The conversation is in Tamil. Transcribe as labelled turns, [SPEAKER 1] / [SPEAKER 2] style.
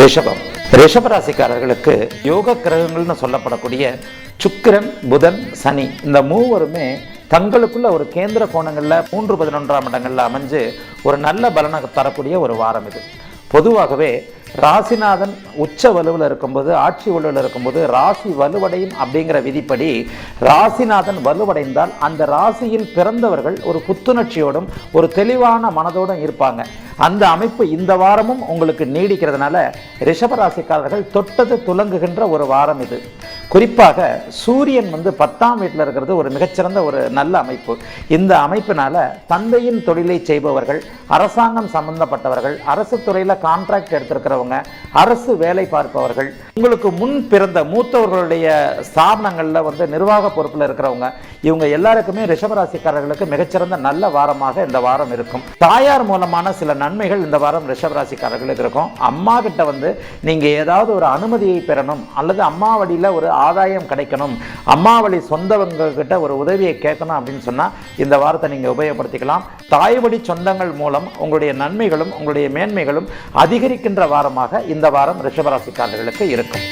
[SPEAKER 1] ரிஷபம். ரிஷபராசிக்காரர்களுக்கு யோக கிரகங்கள்னு சொல்லப்படக்கூடிய சுக்கிரன் புதன் சனி இந்த மூவருமே தங்களுக்குள்ள ஒரு கேந்திர கோணங்களில் மூன்று பதினொன்றாம் இடங்கள்ல அமைஞ்சு ஒரு நல்ல பலனை தரக்கூடிய ஒரு வாரம் இது. பொதுவாகவே ராசிநாதன் உச்ச வலுவில் இருக்கும்போது ஆட்சி வலுவில் இருக்கும்போது ராசி வலுவடையும் அப்படிங்கிற விதிப்படி ராசிநாதன் வலுவடைந்தால் அந்த ராசியில் பிறந்தவர்கள் ஒரு புத்துணர்ச்சியோடும் ஒரு தெளிவான மனதோடும் இருப்பாங்க. அந்த அமைப்பு இந்த வாரமும் உங்களுக்கு நீடிக்கிறதுனால ரிஷபராசிக்காரர்கள் தொட்டது துலங்குகின்ற ஒரு வாரம் இது. குறிப்பாக சூரியன் வந்து பத்தாம் வீட்டில் இருக்கிறது ஒரு மிகச்சிறந்த ஒரு நல்ல அமைப்பு. இந்த அமைப்பினால் தந்தையின் தொழிலை செய்பவர்கள் அரசாங்கம் சம்பந்தப்பட்டவர்கள் அரசு துறையில் கான்ட்ராக்ட் எடுத்திருக்கிறவங்க அரசு வேலை பார்ப்பவர்கள் உங்களுக்கு முன் பிறந்த மூத்தவர்களுடைய ஸ்தாபனங்களில் வந்து நிர்வாக பொறுப்பில் இருக்கிறவங்க இவங்க எல்லாருக்குமே ரிஷபராசிக்காரர்களுக்கு மிகச்சிறந்த நல்ல வாரமாக இந்த வாரம் இருக்கும். தாயார் மூலமான சில நன்மைகள் இந்த வாரம் ரிஷபராசிக்காரர்களுக்கு இருக்கும். அம்மா கிட்ட வந்து நீங்க ஏதாவது ஒரு அனுமதியை பெறணும் அல்லது அம்மா வழியில் ஒரு ஆதாயம் கிடைக்கணும். அம்மா வழி சொந்தவங்க கிட்ட ஒரு உதவியை கேட்கணும் அப்படின்னு சொன்னா இந்த வாரத்தை நீங்க உபயோகப்படுத்திக்கலாம். தாய் வழி சொந்தங்கள் மூலம் உங்களுடைய நன்மைகளும் உங்களுடைய மேன்மைகளும் அதிகரிக்கின்ற வாரமாக இந்த வாரம் ரிஷபராசிக்காரர்களுக்கு இருக்கும்.